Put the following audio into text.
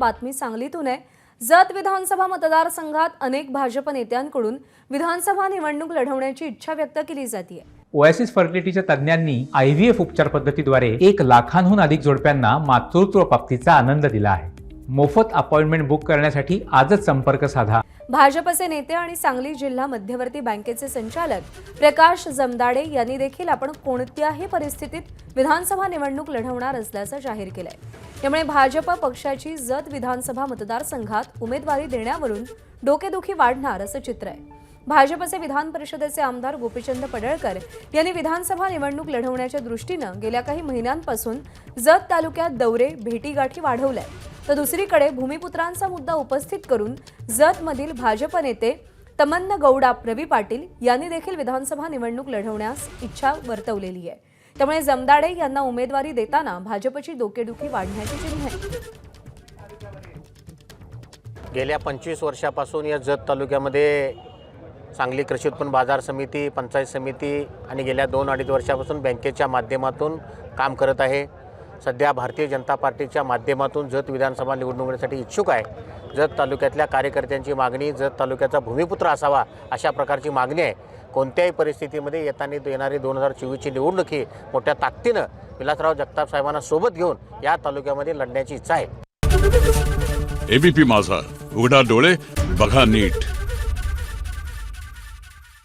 बातमी सांगलीतून आहे. जत विधानसभा मतदारसंघात अनेक भाजप नेत्यांकडून विधानसभा निवडणूक लढवण्याची इच्छा व्यक्त केली जाते ओएसिस फर्टिलिटीच्या तज्ज्ञांनी आय व्ही एफ उपचार पद्धतीद्वारे एक लाखांहून अधिक जोडप्यांना मातृत्व प्राप्तीचा आनंद दिला आहे. मोफत अपॉइंटमेंट बुक करण्यासाठी आजच संपर्क साधा. भाजपचे नेते आणि सांगली जिल्हा मध्यवर्ती बँकेचे संचालक प्रकाश जमदाडे यांनी देखील आपण कोणत्याही परिस्थितीत विधानसभा निवडणूक लढवणार असल्याचं जाहीर केलंय. त्यामुळे भाजप पक्षाची जत विधानसभा मतदारसंघात उमेदवारी देण्यावरून डोकेदुखी वाढणार असं चित्र आहे. भाजपचे विधान परिषदेचे आमदार गोपीचंद पडळकर यांनी विधानसभा निवडणूक लढवण्याच्या दृष्टीनं गेल्या काही महिन्यांपासून जत तालुक्यात दौरे भेटीगाठी वाढवल्या तर दुसरीकडे भूमिपुत्रांचा मुद्दा उपस्थित करून जतमधील भाजप नेते तमन्न गौडा रवी पाटील यांनी देखील विधानसभा निवडणूक लढवण्यास इच्छा वर्तवलेली आहे. त्यामुळे जमदाडे यांना उमेदवारी देताना भाजपची डोकेदुखी वाढण्याची चिन्ह आहे. गेल्या पंचवीस वर्षापासून या जत तालुक्यामध्ये सांगली कृषी उत्पन्न बाजार समिती पंचायत समिती आणि गेल्या दोन अडीच वर्षापासून बँकेच्या माध्यमातून काम करत आहे. सध्या भारतीय जनता पार्टीच्या माध्यमातून जत विधानसभा निवडणुकीसाठी इच्छुक आहे. जत तालुक्यातल्या कार्यकर्त्यांची मागणी जत तालुक्याचा भूमिपुत्र असावा अशा प्रकारची मागणी आहे. कोणत्याही परिस्थितीमध्ये येताना येणारी दोन हजार चोवीसची निवडणूक ही मोठ्या ताकदीनं विलासराव जगताप साहेबांना सोबत घेऊन या तालुक्यामध्ये लढण्याची इच्छा आहे. एबीपी माझा. उघडा डोळे बघा नीट.